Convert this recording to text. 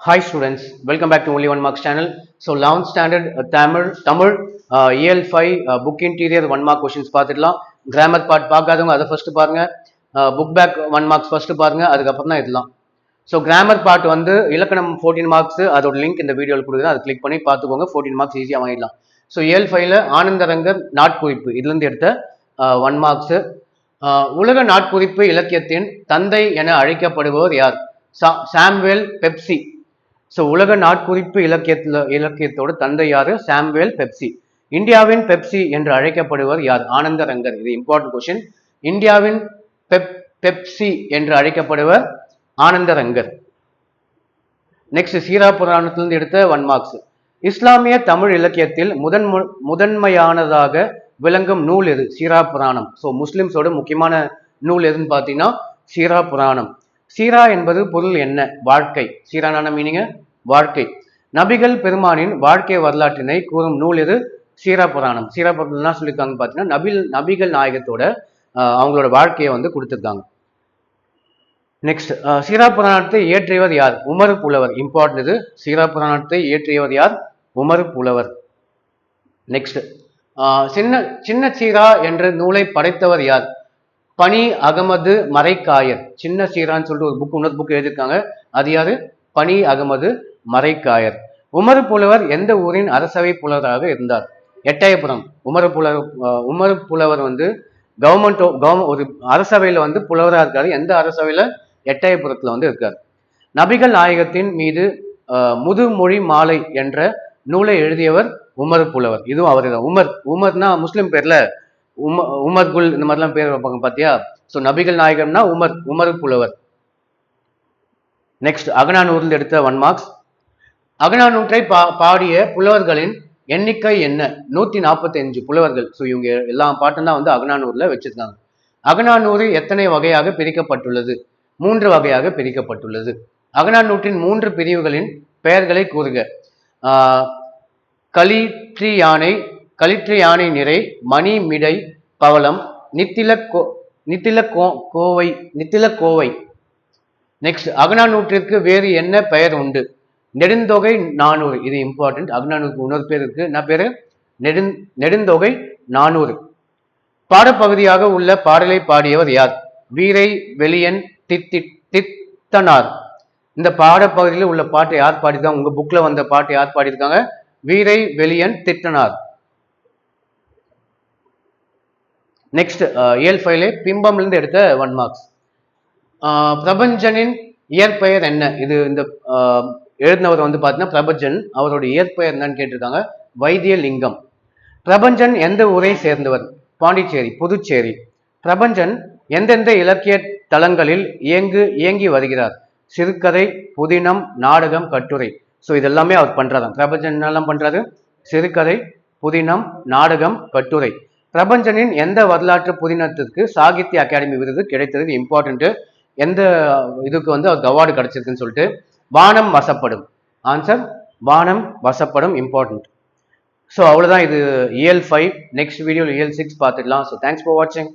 Hi students, welcome back to Only One Marks channel. So 11th standard uh, Tamil, Tamil uh, EL5 uh, book interior one mark grammar பார்த்துடலாம். பார்க்காதவங்க அதை first பாருங்க. Book back one marks first பாருங்க அதுக்கப்புறம் தான் இதெல்லாம் so grammar part வந்து இலக்கணம் ஃபோர்டீன் மார்க்ஸ் அதோட லிங்க் இந்த வீடியோவில் கொடுக்குது அதை கிளிக் பண்ணி பார்த்துக்கோங்க. ஃபோர்டீன் மார்க்ஸ் ஈஸியாக வாங்கிடலாம். ஸோ ஏல் ஃபைவ்ல ஆனந்தரங்கர் நாட்குறிப்பு. இதுலேருந்து எடுத்த uh, ஒன் மார்க்ஸு uh, உலக நாட்குறிப்பு இலக்கியத்தின் தந்தை என அழைக்கப்படுபவர் யார்? சா சாம்வேல் பெப்சி. ஸோ உலக நாட்குறிப்பு இலக்கியத்தில் இலக்கியத்தோட தந்தை யாரு? சாம்வேல் பெப்சி. இந்தியாவின் பெப்சி என்று அழைக்கப்படுவர் யார்? ஆனந்தரங்கர். இது இம்பார்ட்டன்ட் கொஸ்டின் இந்தியாவின் பெப் பெப்சி என்று அழைக்கப்படுவர் ஆனந்தரங்கர். நெக்ஸ்ட் சீரா புராணத்திலிருந்து எடுத்த ஒன் மார்க்ஸ் இஸ்லாமிய தமிழ் இலக்கியத்தில் முதன் முதன்மையானதாக விளங்கும் நூல் எது? சீரா புராணம். ஸோ முஸ்லிம்ஸோட முக்கியமான நூல் எதுன்னு பார்த்தீங்கன்னா சீரா புராணம். சீரா என்பது பொருள் என்ன? வாழ்க்கை. சீரானான மீனிங்க வாழ்க்கை. நபிகள் பெருமானின் வாழ்க்கை வரலாற்றினை கூறும் நூல் எது? சீரா புராணம். சீரா புராணம் என்ன சொல்லியிருக்காங்க பார்த்தீங்கன்னா நபில் நபிகள் நாயகத்தோட அவங்களோட வாழ்க்கையை வந்து கொடுத்துருக்காங்க. நெக்ஸ்ட் சீரா புராணத்தை இயற்றியவர் யார்? உமர் புலவர். இம்பார்ட்டன்ட் இது. சீரா புராணத்தை இயற்றியவர் யார்? உமர் புலவர். நெக்ஸ்ட் சின்ன சின்ன சீரா என்ற நூலை படைத்தவர் யார்? பனி அகமது மறைக்காயர். சின்ன சீரான்னு சொல்லிட்டு ஒரு புக் இன்னொரு புக் எழுதியிருக்காங்க. அது யாரு? பனி அகமது மறைக்காயர். உமர் புலவர் எந்த ஊரின் அரசவை புலவராக இருந்தார்? எட்டயபுரம். உமர் புலவர் உமர் புலவர் வந்து கவர்மெண்ட் கவர்மெண்ட் ஒரு அரசவையில் வந்து புலவராக இருக்காரு. எந்த அரசவையில்? எட்டயபுரத்தில் வந்து இருக்கார். நபிகள் நாயகத்தின் மீது முதுமொழி மாலை என்ற நூலை எழுதியவர் உமர் புலவர். இதுவும் அவர் தான் உமர் உமர்னா முஸ்லிம் பேர்ல உம உமர் குல் இந்த மாதிரிலாம் பேர் வைப்பாங்க பார்த்தியா ஸோ நபிகள் நாயகம்னா உமர் உமர் புலவர். நெக்ஸ்ட் அகனானூர்ல எடுத்த ஒன் மார்க்ஸ் அகனானூற்றை பா பாடிய புலவர்களின் எண்ணிக்கை என்ன? நூத்தி நாற்பத்தி அஞ்சு புலவர்கள். ஸோ இவங்க எல்லா பாட்டும் தான் வந்து அகனானூர்ல வச்சிருக்காங்க. அகனானூறு எத்தனை வகையாக பிரிக்கப்பட்டுள்ளது? மூன்று வகையாக பிரிக்கப்பட்டுள்ளது. அகனானூற்றின் மூன்று பிரிவுகளின் பெயர்களை கூறுக. ஆஹ் யானை களிற்று யானை நிறை மணி மிடை பவளம் நித்தில கோ நித்தில கோ கோவை நித்தில கோவை. நெக்ஸ்ட் அகனானூற்றிற்கு வேறு என்ன பெயர் உண்டு? நெடுந்தொகை நானூறு. இது இம்பார்ட்டன்ட் அகனானூருக்கு இன்னொரு பேர் இருக்கு. என்ன பேரு? நெடுந் நெடுந்தொகை நானூறு. பாடப்பகுதியாக உள்ள பாடலை பாடியவர் யார்? வீரை வெளியன் தித்தி தித்தனார். இந்த பாடப்பகுதியில் உள்ள பாட்டை யார் பாடியிருக்காங்க? உங்க புக்ல வந்த பாட்டை யார் பாடியிருக்காங்க? வீரை வெளியன் திட்டனார் நெக்ஸ்ட் uh, ஏல் ஃபைலே பிம்பம்லேருந்து எடுத்த ஒன் மார்க்ஸ் பிரபஞ்சனின் இயற்பெயர் என்ன? இது இந்த எழுதினவர் வந்து பார்த்தீங்கன்னா பிரபஞ்சன் அவரோட இயற்பெயர் என்னன்னு கேட்டிருக்காங்க. வைத்தியலிங்கம். பிரபஞ்சன் எந்த ஊரை சேர்ந்தவர்? பாண்டிச்சேரி புதுச்சேரி. பிரபஞ்சன் எந்தெந்த இலக்கிய தளங்களில் இயங்கு இயங்கி வருகிறார்? சிறுகதை புதினம் நாடகம் கட்டுரை. ஸோ இதெல்லாமே அவர் பண்றாராம். பிரபஞ்சன் என்னெல்லாம் பண்ணுறது சிறுகதை புதினம் நாடகம் கட்டுரை. பிரபஞ்சனின் எந்த வரலாற்று புதினத்திற்கு சாகித்ய அகாடமி விருது கிடைத்தது இம்பார்ட்டன்ட்டு எந்த இதுக்கு வந்து அவருக்கு அவார்டு கிடைச்சிருக்குன்னு சொல்லிட்டு வானம் வசப்படும். ஆன்சர் வானம் வசப்படும் இம்பார்ட்டன்ட் ஸோ அவ்வளோதான் இது இஎல் ஃபைவ் நெக்ஸ்ட் வீடியோவில் இஎல் சிக்ஸ் பார்த்துடலாம். ஸோ தேங்க்ஸ் ஃபார் வாட்சிங்